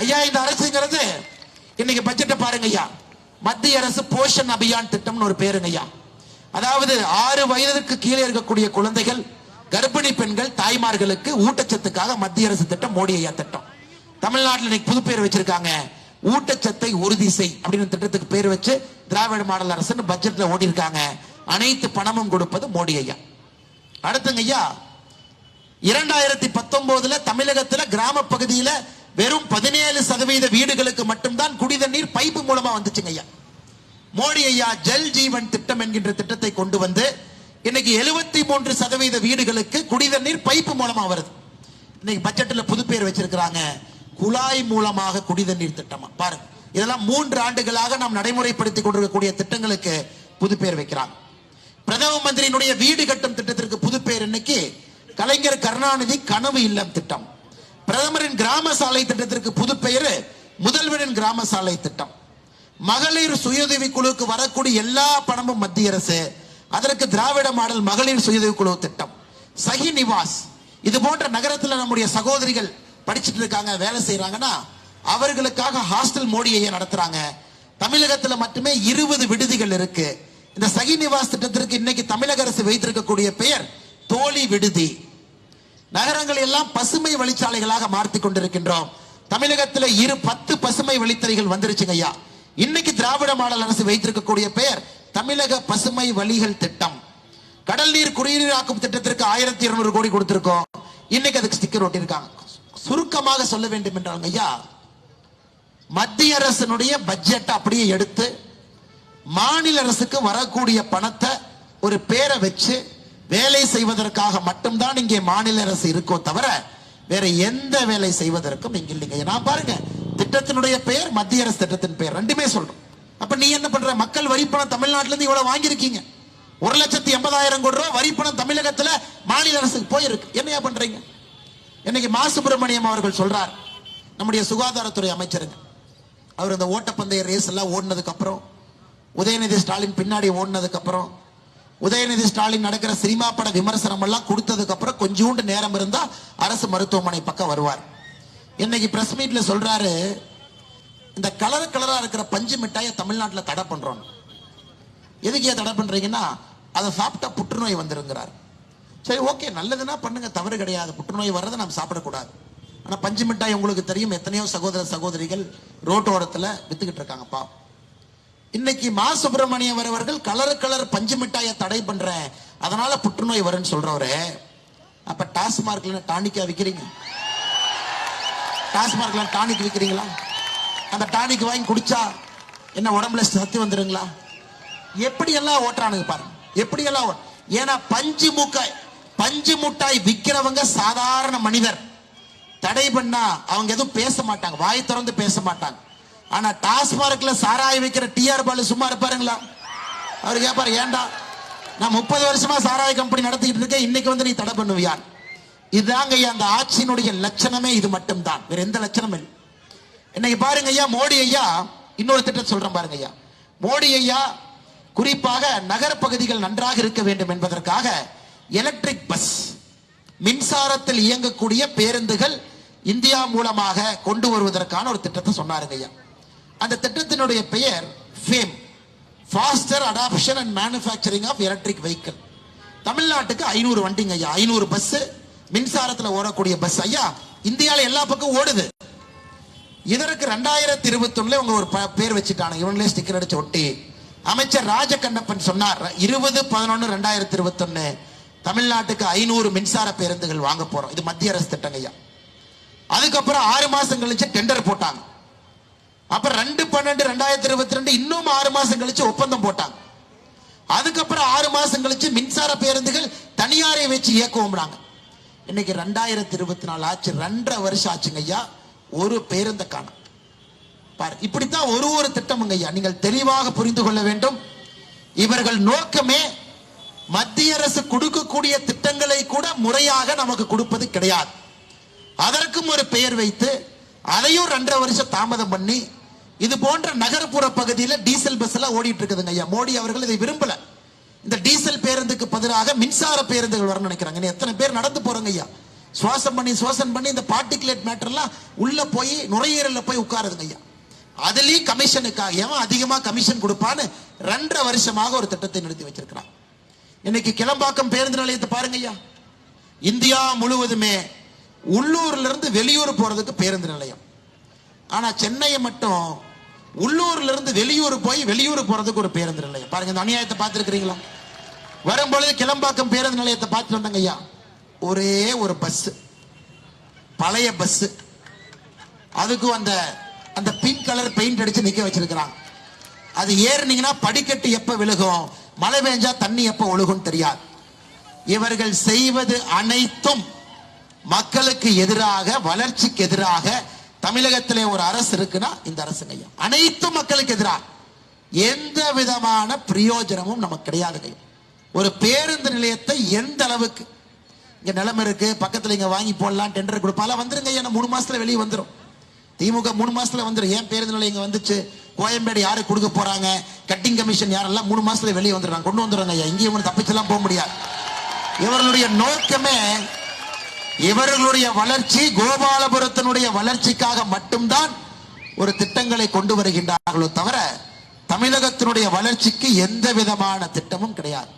ஐயா இந்த அரசுங்கிறது இன்னைக்கு பட்ஜெட்டை பாருங்க ஐயா. மத்திய அரசு போஷன் அபியான் திட்டம்னு ஒரு பேருங்க ஐயா. அதாவது ஆறு வயதுக்கு கீழே இருக்கக்கூடிய குழந்தைகள் கர்ப்பிணி பெண்கள் தாய்மார்களுக்கு ஊட்டச்சத்துக்காக மத்திய அரசு திட்டம் மோடி ஐயா திட்டம். தமிழ்நாட்டில் இன்னைக்கு புது பேர் வச்சிருக்காங்க. ஊட்டச்சத்தை உறுதி செய் அப்படின்னு திட்டத்துக்கு பேர் வச்சு திராவிட மாடல் அரசுன்னு பட்ஜெட்ல ஓடி இருக்காங்க அனைத்து பணமும் கொடுப்பது மோடி ஐயா. அடுத்துங்க ஐயா இரண்டாயிரத்தி பத்தொன்பதுல தமிழகத்துல கிராம பகுதியில வெறும் பதினேழு சதவீத வீடுகளுக்கு மட்டும்தான் குடிதண்ணீர் பைப்பு மூலமா வந்துச்சுங்க ஐயா. மோடி ஐயா ஜல் ஜீவன் திட்டம் என்கின்ற திட்டத்தை கொண்டு வந்து இன்னைக்கு எழுபத்தி மூன்று சதவீத வீடுகளுக்கு குடிதண்ணீர் பைப்பு மூலமா வருது. இன்னைக்கு பட்ஜெட்ல புது பேர் வச்சிருக்கிறாங்க. குழாய் மூலமாக குடிதண்ணீர் திட்டமா. பாருங்க. இதெல்லாம் மூன்று ஆண்டுகளாக நாம் நடைமுறைப்படுத்திக் கொண்டிருக்கக்கூடிய திட்டங்களுக்கு புது பேர் வைக்கிறாங்க. பிரதம மந்திரியினுடைய வீடு கட்டும் திட்டத்திற்கு புது பேர் இன்னைக்கு கலைஞர் கருணாநிதி கனவு இல்லம் திட்டம். பிரதமரின் கிராம சாலை திட்டத்திற்கு புதுப்பெயர் முதல்வரின் கிராம சாலை திட்டம். மகளிர் சுயஉதவி குழுவுக்கு வரக்கூடிய எல்லா பணமும் மத்திய அரசு. அதற்கு திராவிட மாடல் மகளிர் சுயஉதவி குழு திட்டம். சகி நிவாஸ். இது போன்ற நகரத்தில் நம்முடைய சகோதரிகள் படிச்சுட்டு இருக்காங்க வேலை செய்யறாங்கன்னா அவர்களுக்காக ஹாஸ்டல் மோடியை நடத்துறாங்க. தமிழகத்தில் மட்டுமே இருபது விடுதிகள் இருக்கு. இந்த சகி நிவாஸ் திட்டத்திற்கு இன்னைக்கு தமிழக அரசு வைத்திருக்கக்கூடிய பெயர் தோழி விடுதி. நகரங்கள் எல்லாம் பசுமை வழிச்சாலைகளாக மாற்றி கொண்டிருக்கின்றோம். தமிழகத்தில் இரு பத்து பசுமை வழித்தறைகள் வந்துருச்சுங்க ஐயா. இன்னைக்கு திராவிட மாடல் அரசு வைத்திருக்கக்கூடிய பெயர் தமிழக பசுமை வழிகள் திட்டம். கடல் நீர் குடிநீராக்கும் திட்டத்திற்கு ஆயிரத்தி இருநூறு கோடி கொடுத்திருக்கோம். இன்னைக்கு அதுக்கு ஸ்டிக்கர் ஒட்டியிருக்காங்க. சுருக்கமாக சொல்ல வேண்டும் என்றாங்க ஐயா. மத்திய அரசினுடைய பட்ஜெட் அப்படியே எடுத்து மாநில அரசுக்கு வரக்கூடிய பணத்தை ஒரு பேரை வச்சு வேலை செய்வதற்காக மட்டும்தான் இங்கே மாநில அரசு இருக்கோ தவிர வேற எந்த வேலை செய்வதற்கும் இங்க இல்லைங்க. நான் பாருங்க திட்டத்தினுடைய பெயர் மத்திய அரசு திட்டத்தின் பெயர் ரெண்டுமே சொல்றோம். அப்ப நீ என்ன பண்ற? மக்கள் வரி பணம் தமிழ்நாட்டுல இருந்து இவ்வளவு வாங்கியிருக்கீங்க. ஒரு லட்சத்தி எண்பதாயிரம் கோடி ரூபாய் வரி பணம் தமிழகத்துல மாநில அரசுக்கு போயிருக்கு. என்னையா பண்றீங்க? இன்னைக்கு மா. சுப்பிரமணியம் அவர்கள் சொல்றார் நம்முடைய சுகாதாரத்துறை அமைச்சருங்க அவர் இந்த ஓட்டப்பந்தய ரேஸ் எல்லாம் ஓடினதுக்கு அப்புறம் உதயநிதி ஸ்டாலின் பின்னாடி ஓடினதுக்கு அப்புறம் உதயநிதி ஸ்டாலின் நடக்கிற சினிமா பட விமர்சனம் எல்லாம் கொடுத்ததுக்கு அப்புறம் கொஞ்சோண்டு நேரம் இருந்தா அரசு மருத்துவமனை பக்கம் வருவார். இன்னைக்கு பிரஸ் மீட்ல சொல்றாரு இந்த கலர் கலரா இருக்கிற பஞ்சு மிட்டாயை தமிழ்நாட்டில் தடை பண்றோம். எதுக்கு ஏன் தடை பண்றீங்கன்னா அதை சாப்பிட்டா புற்றுநோய் வந்துருங்கிறார். சரி ஓகே நல்லதுன்னா பண்ணுங்க தவறு கிடையாது. புற்றுநோய் வர்றதை நாம் சாப்பிடக்கூடாது. ஆனா பஞ்சு மிட்டாய் உங்களுக்கு தெரியும் எத்தனையோ சகோதர சகோதரிகள் ரோட்டோரத்துல வித்துக்கிட்டு இருக்காங்கப்பா. இன்னைக்கு மா சுப்பிரமணியம் அவர்கள் கலர் கலர் பஞ்சு மிட்டாயை தடை பண்றேன் அதனால புற்றுநோய் வரும்னு சொல்றவரு. அப்ப டாஸ்மார்க்ல டானிக்கா விற்கிறீங்க டாஸ்மார்க்ல டானிக் விற்கிறீங்களா அந்த டானிக் வாங்கி குடிச்சா என்ன உடம்புல சத்து வந்துருங்களா? எப்படி எல்லாம் ஓட்டுறானுங்க பாருங்க. எப்படி எல்லாம் ஏன்னா பஞ்சு மூக்காய் பஞ்சு முட்டாய் விற்கிறவங்க சாதாரண மனிதர். தடை பண்ணா அவங்க எதுவும் பேச மாட்டாங்க. வாய் திறந்து பேச மாட்டாங்க. ஆனா டாஸ்மார்க்ல சாராய வைக்கிற டிஆர் பாலு சும்மா இருப்பாருங்களா? அவர் கேட்பாரு ஏன்டா நான் முப்பது வருஷமா சாராய கம்பெனி நடத்திக்கிட்டு இருக்கேன். இன்னைக்கு வந்து நீ தடை பண்ணுவியான் இதுதாங்க ஐயா அந்த ஆட்சியினுடைய லட்சணமே இது மட்டும்தான். வேற எந்த லட்சணமும் இல்லை. இன்னைக்கு பாருங்க ஐயா மோடி ஐயா இன்னொரு திட்டம் சொல்றேன் பாருங்க ஐயா. மோடி ஐயா குறிப்பாக நகரப்பகுதிகள் நன்றாக இருக்க வேண்டும் என்பதற்காக எலக்ட்ரிக் பஸ் மின்சாரத்தில் இயங்கக்கூடிய பேருந்துகள் இந்தியா மூலமாக கொண்டு வருவதற்கான ஒரு திட்டத்தை சொன்னாருங்க ஐயா. அந்த திட்டத்தினுடைய பெயர் fame faster adoption and manufacturing of electric vehicle தமிழ்நாட்டுக்கு ஐநூறு வண்டிங்க ஐயா. ஐநூறு பஸ் மின்சாரத்தில் ஓடக்கூடிய பஸ் ஐயா. இந்தியாவில் எல்லா பக்கம் ஓடுது. இதற்கு ரெண்டாயிரத்தி இருபத்தொன்னுல அவங்க ஒரு ப- பேர் வச்சுட்டாங்க. இவங்களே ஸ்டிக்கர் அடிச்சு ஒட்டி. அமைச்சர் ராஜகண்ணப்பன் சொன்னார் இருபது பதினொன்று ரெண்டாயிரத்தி இருபத்தொன்னு தமிழ்நாட்டுக்கு ஐநூறு மின்சார பேருந்துகள் வாங்க போறோம். இது மத்திய அரசு திட்டங்க ஐயா. அதுக்கப்புறம் ஆறு மாசம் கழிச்சு டெண்டர் போட்டாங்க. அப்புறம் ரெண்டு பன்னெண்டு ரெண்டாயிரத்தி இருபத்தி ரெண்டு இன்னும் ஆறு மாசம் கழிச்சு ஒப்பந்தம் போட்டாங்க. அதுக்கப்புறம் ஆறு மாசம் கழிச்சு மின்சார பேருந்துகள் தனியாரை வச்சு இயக்குவோம்னாங்க இன்னைக்கு ரெண்டாயிரத்தி இருபத்தி நாலு ஆச்சு ரெண்டரை வருஷம் ஆச்சுங்க ஐயா. ஒரு பேருந்த காணும். பாரு இப்படித்தான் ஒரு ஒரு திட்டமுங்க ஐயா. நீங்கள் தெளிவாக புரிந்து கொள்ள வேண்டும். இவர்கள் நோக்கமே மத்திய அரசு கொடுக்கக்கூடிய திட்டங்களை கூட முறையாக நமக்கு கொடுப்பது கிடையாது. அதற்கும் ஒரு பெயர் வைத்து அதையும் ரெண்டரை வருஷம் தாமதம் பண்ணி இது போன்ற நகர்ப்புற பகுதியில் டீசல் பஸ் எல்லாம் ஓடிட்டு இருக்குதுங்க ஐயா. மோடி அவர்கள் இதை விரும்பல. இந்த டீசல் பேருந்துக்கு பதிலாக மின்சார பேருந்துகள் வரணும்னு நினைக்கிறாங்க. எத்தனை பேர் நடந்து போறாங்க ஐயா? சுவாசம் பண்ணி சுவாசம் பண்ணி இந்த பார்ட்டிகுலேட் மேட்டர்லாம் உள்ள போய் நுரையீரல்ல போய் உட்காருதுங்க ஐயா. அதுலயும் கமிஷனுக்காக ஏன் அதிகமாக கமிஷன் கொடுப்பான்னு ரெண்டரை வருஷமாக ஒரு திட்டத்தை நிறுத்தி வச்சிருக்கிறான். இன்னைக்கு கிளம்பாக்கம் பேருந்து நிலையத்தை பாருங்க ஐயா. இந்தியா முழுவதுமே உள்ளூர்ல இருந்து வெளியூர் போறதுக்கு பேருந்து நிலையம். ஆனா சென்னையை மட்டும் உள்ளூர்ல இருந்து வெளியூர் போய் வெளியூர் போறதுக்கு ஒரு பேருந்து நிலையம். பாருங்க இந்த அநியாயத்தை பார்த்துருக்கிறீங்களா? வரும்பொழுது கிளம்பாக்கம் பேருந்து நிலையத்தை பார்த்துட்டு வந்தாங்க ஐயா. ஒரே ஒரு பஸ் பழைய பஸ் அதுக்கும் அந்த அந்த பிங்க் கலர் பெயிண்ட் அடிச்சு நிக்க வச்சிருக்கிறாங்க. அது ஏறினீங்கன்னா படிக்கட்டு எப்ப விழுகும்? மழை பெஞ்சா தண்ணி எப்ப ஒழுகும் தெரியாது. இவர்கள் செய்வது அனைத்தும் மக்களுக்கு எதிராக வளர்ச்சிக்கு எதிராக தமிழகத்திலே ஒரு அரசு இருக்குன்னா இந்த அரசுங்க ஐயா அனைத்தும் மக்களுக்கு எதிராக. எந்த விதமான பிரயோஜனமும் நமக்கு கிடையாதுங்க ஒரு பேருந்து நிலையத்தை எந்த அளவுக்கு இங்க நிலம் இருக்கு பக்கத்துல இங்க வாங்கி போடலாம் டெண்டர் கொடுப்பாலாம் வந்துருங்க ஐயா மூணு மாசத்துல வெளியே வந்துடும் திமுக மூணு மாசத்துல வந்துரும். ஏன் பேருந்து நிலையம் இங்க வந்துச்சு? கோயம்பேடு யாரு கொடுக்க போறாங்க? கட்டிங் கமிஷன் யாரெல்லாம் மூணு மாசத்துல வெளியே வந்துடுறாங்க? கொண்டு வந்துடுறாங்க ஐயா. இங்கேயும் தப்பிச்செல்லாம் போக முடியாது. இவர்களுடைய நோக்கமே இவர்களுடைய வளர்ச்சி கோபாலபுரத்தினுடைய வளர்ச்சிக்காக மட்டும்தான் ஒரு திட்டங்களை கொண்டு வருகின்றார்களோ தவிர தமிழகத்தினுடைய வளர்ச்சிக்கு எந்த விதமான திட்டமும் கிடையாது.